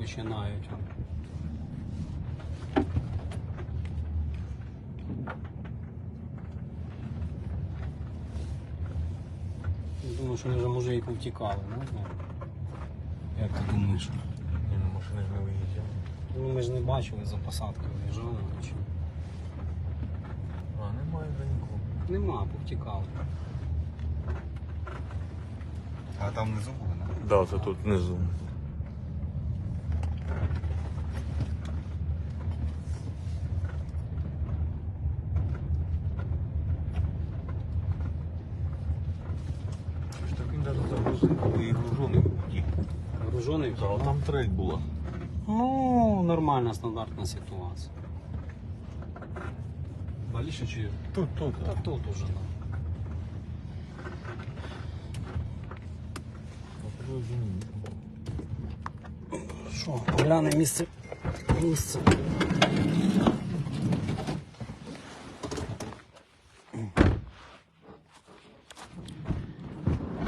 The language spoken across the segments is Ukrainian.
починають. Думаю, що вони вже може і повтікали, не знаю. Як ти думаєш? Ні, ну машини ж не виїжджали. Ну ми ж не бачили за посадкою, виїжджали чи. А, немає вже нікого. Нема, повтікали. А там внизу були, не? Да, це тут внизу. Загрузив і гружений був. Гружений? Так, там трель була. Ну, нормальна стандартна ситуація. Баліше чи? Тут, тут. Та тут уже, да. Що, глянемо місце. Місце.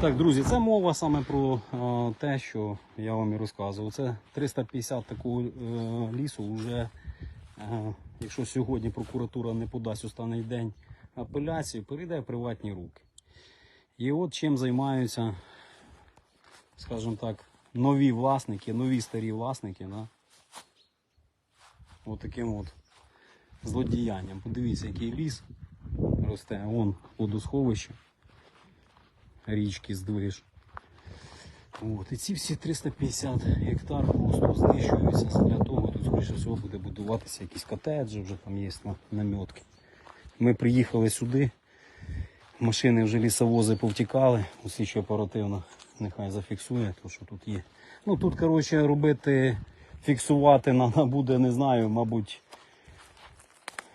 Так, друзі, це мова саме про е, те, що я вам і розказував. Це 350 такого е, лісу вже, е, якщо сьогодні прокуратура не подасть останній день апеляцію, перейде в приватні руки. І от чим займаються, скажімо так, нові власники, нові старі власники. Да? От таким от злодіянням. Подивіться, який ліс росте. Вон водосховище, річки здвиж. От, і ці всі 350 гектар просто знищуються для того, тут, скоріше всього, буде будуватися якісь котеджі, вже там є на- намітки. Ми приїхали сюди, машини вже лісовози повтікали, усі ще оперативно нехай зафіксує, то що тут є. Ну тут, коротше, робити, фіксувати треба буде, не знаю, мабуть,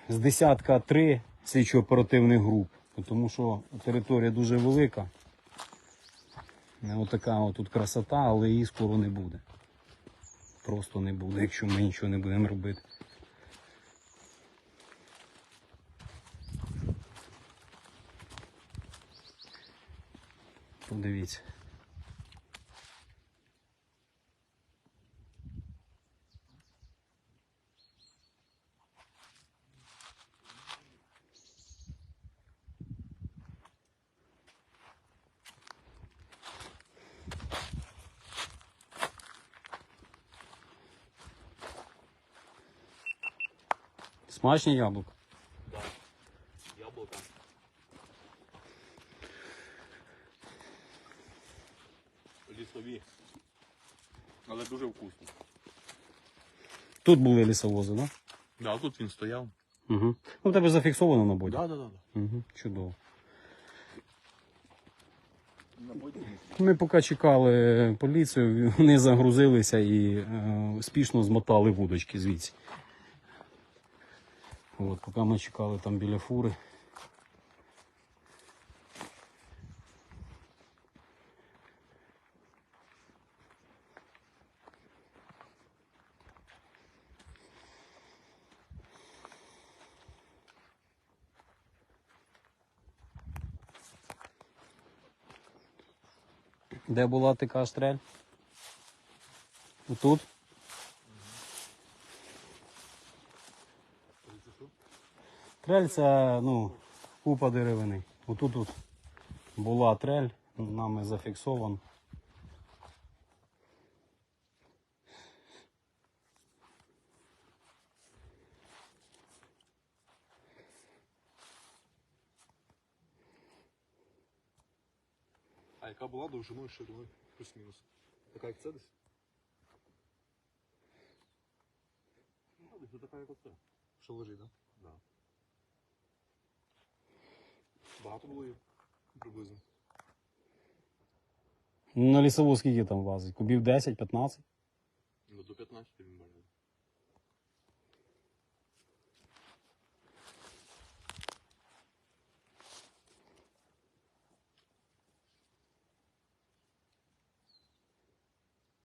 з десятка три слідчо-оперативних груп, тому що територія дуже велика. Отака от тут красота, але її скоро не буде. Просто не буде, якщо ми нічого не будемо робити. Подивіться. Смачні яблука. Яблука. Лісові. Але дуже вкусні. Тут були лісовози, так? Да? Да, тут він стояв. Угу. Ну, в тебе зафіксовано на боді. Да, да, да. Угу. Чудово. Ми поки чекали поліцію, вони загрузилися і е, спішно змотали вудочки звідси. От, поки ми чекали там біля фури. Де була така штрель? Тут? Трель це ну, купа деревини. Отут тут була трель, нами зафіксована. А яка була довжиною шириною плюс-мінус? Така як це десь? Ну, десь така як оце. Що лежить, так? Да? Да. Багато було їх приблизно. На лісову скільки там влазить? Кубів 10-15? Ну, до 15 він бачив.